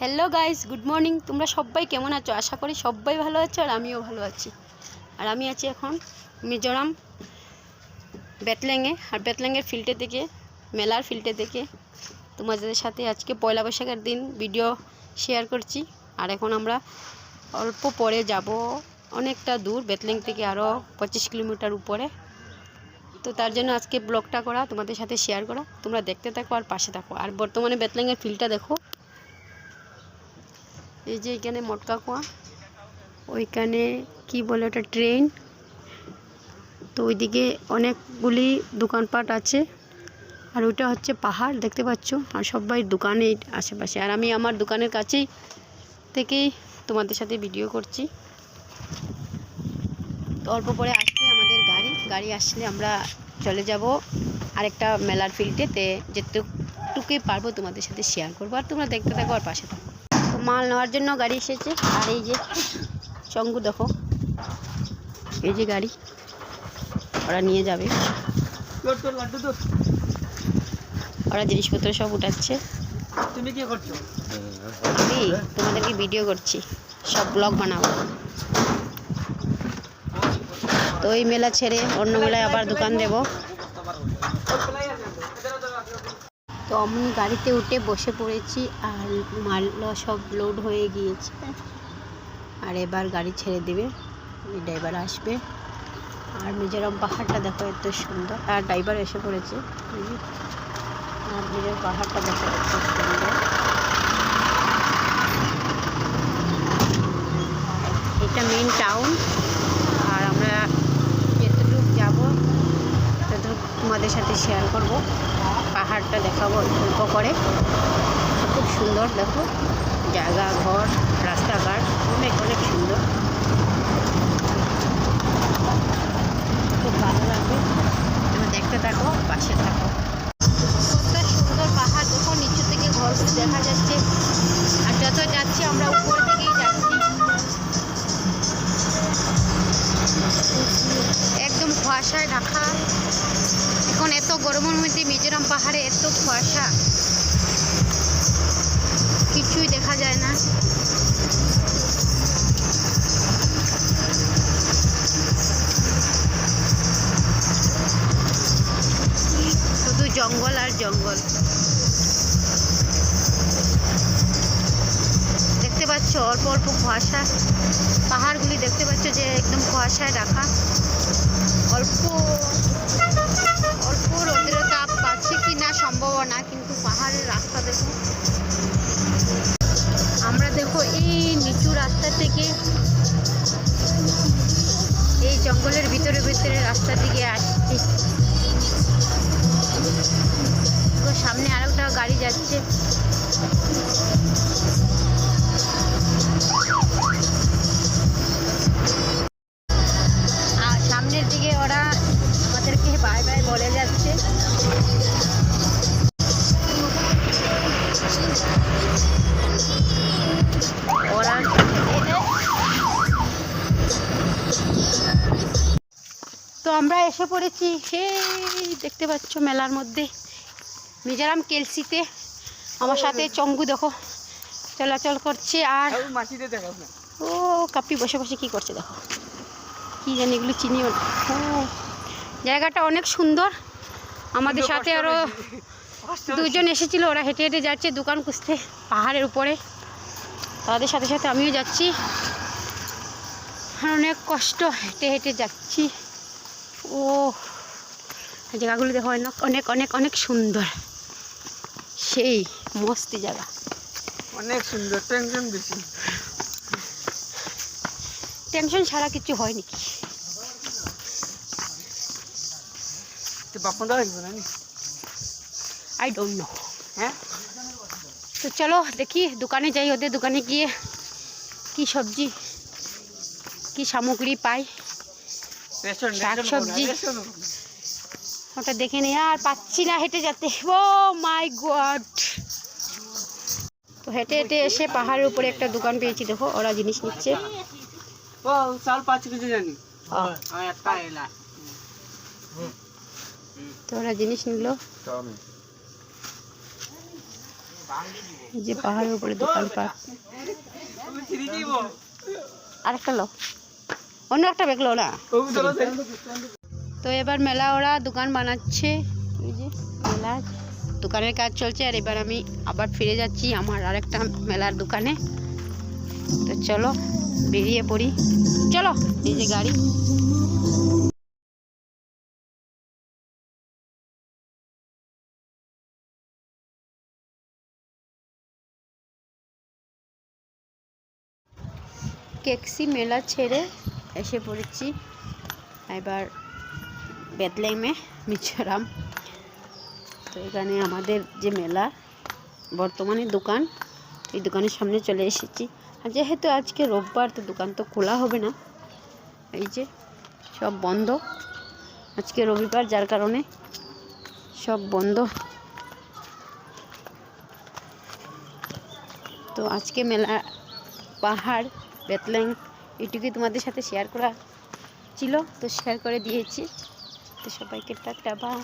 Hello guys good morning তোমরা সবাই কেমন আছো? আশা করি সবাই ভালো আছো আর আমিও ভালো আছি। আর আমি আছি এখন মিজোরাম বেতলেঙ্গে। আর বেতলেঙ্গের ফিল্ডে থেকে মেলার ফিল্ডে থেকে তোমাদের সাথে আজকে পয়লা বৈশাখের দিন ভিডিও শেয়ার করছি। আর এখন আমরা অল্প পরে যাব অনেকটা দূর বেতলেং থেকে আরও পঁচিশ কিলোমিটার উপরে। তো তার জন্য আজকে ব্লগটা করা, তোমাদের সাথে শেয়ার করা। তোমরা দেখতে থাকো আর পাশে থাকো। আর বর্তমানে বেতলেঙ্গের ফিল্ডটা দেখো। এই যে এখানে মটকা কুয়া, ওইখানে কি বলে ওটা, ট্রেন। তো ওইদিকে অনেকগুলি দোকানপাট আছে, আর ওইটা হচ্ছে পাহাড়, দেখতে পাচ্ছ। আর সবাই দোকানে আশেপাশে। আর আমি আমার দোকানের কাছেই থেকেই তোমাদের সাথে ভিডিও করছি। তো অল্প পরে আসছে আমাদের গাড়ি। গাড়ি আসলে আমরা চলে যাব আরেকটা মেলার ফিল্ডেতে যেটুকুই পারব তোমাদের সাথে শেয়ার করব। আর তোমরা দেখতে থাকো আর পাশে থাকো। মাল নেওয়ার জন্য গাড়ি এসেছে। আর এই যে চঙ্গু দেখো। এই যে গাড়ি ওরা নিয়ে যাবে। ওরা জিনিসপত্র সব উঠাচ্ছে। তুমি কি করছ? আমি তোমাদেরকে ভিডিও করছি। সব ব্লগ বানাবো। তো এই মেলা ছেড়ে অন্য মেলায় আবার দোকান দেব। তো আমি গাড়িতে উঠে বসে পড়েছি আর মাল সব লোড হয়ে গিয়েছে। আর এবার গাড়ি ছেড়ে দেবে ড্রাইভার আসবে। আর মিজোরাম পাহাড়টা দেখো এত সুন্দর। আর ড্রাইভার এসে পড়েছে। আর মিজোরাম পাহাড়টা দেখো এত সুন্দর। এটা মেন টাউন আর আমরা যতটুকু যাব ততটুকু তোমাদের সাথে শেয়ার করব। পাহাড়টা দেখাবো অল্প করে। খুব সুন্দর, দেখো। জায়গা, ঘর, রাস্তাঘাট, অনেক অনেক সুন্দর। খুব ভালো লাগবে। তুমি দেখতে থাকো, পাশে থাকো। কত সুন্দর পাহাড়, দেখো নিচু থেকে ঘরগুলো দেখা যাচ্ছে। আর যত যাচ্ছি, আমরা উপর দিকেই যাচ্ছি। একদম কুয়াশায় ঢাকা। এখন এত গরমের মধ্যে মিজোরাম পাহাড়ে এত কুয়াশা, কিছুই দেখা যায় না। শুধু জঙ্গল আর জঙ্গল। দেখতে পাচ্ছ অল্প অল্প কুয়াশা। পাহাড়গুলি দেখতে পাচ্ছ যে একদম কুয়াশায় অল্প অল্প জঙ্গলের ভিতরে ভিতরে রাস্তার দিকে আসছি সামনে আরেকটা গাড়ি যাচ্ছে। আর সামনের দিকে ওরা আমাদেরকে বাই বাই বলে যাচ্ছে। আমরা এসে পড়েছি। সেই দেখতে পাচ্ছ মেলার মধ্যে। মিজোরাম কেলসিতে। আমার সাথে চঙ্গু দেখো। চলাচল করছে আর ও কাপি বসে বসে কি করছে দেখো। কি জানি এগুলো চিনিও না। ও জায়গাটা অনেক সুন্দর। আমাদের সাথে আরও দুজন এসেছিল ওরা হেঁটে হেঁটে যাচ্ছে দোকান খুঁজতে পাহাড়ের উপরে। তাদের সাথে সাথে আমিও যাচ্ছি। আর অনেক কষ্ট হেঁটে হেঁটে যাচ্ছি। ও জায়গাগুলো দেখো অনেক অনেক অনেক অনেক সুন্দর। সেই মস্তি জায়গা। অনেক সুন্দর টেনশন বেশি। টেনশন ছাড়া কিছু হয় নাকি? বাপন দা না আই ডোন্ট নো হ্যাঁ? তো চলো দেখি দোকানে যাই ওদের দোকানে গিয়ে কি সবজি কি সামগ্রী পাই। রেশন শাক রেশন সবজি। রেশন ওটা দেখে নিই আর পাচ্ছি না হেঁটে যেতে। Oh my god. তো হেঁটে হেঁটে এসে পাহাড়ের উপরে একটা দোকান পেয়েছি দেখো ওরা জিনিস নিচ্ছে। তো ওরা জিনিস নিল। যে পাহাড়ের উপরে দোকানপাট। আরেকটা লো। অন্য একটা ব্যাগ লো না। তো এবার মেলা ওরা দোকান বানাচ্ছে। যে মেলা দোকানের কাজ চলছে আর এবার আমি আবার ফিরে যাচ্ছি আমার আরেকটা মেলার দোকানে। তো চলো বেরিয়ে পড়ি। চলো এই যে গাড়ি। কেকসি মেলা ছেড়ে এসে পড়েছি। এবার বেদলাইমে মিজোরাম। তো এখানে আমাদের যে মেলা, বর্তমানে দোকান, এই দোকানের সামনে চলে এসেছি। আর যেহেতু আজকে রোববার, তো দোকান তো খোলা হবে না। এই যে সব বন্ধ। আজকে রবিবার, যার কারণে সব বন্ধ। তো আজকে মেলা পাহাড় বেতলেং এটুকুই তোমাদের সাথে শেয়ার করা ছিল তো শেয়ার করে দিয়েছি। তো সবাইকে টাটা বাই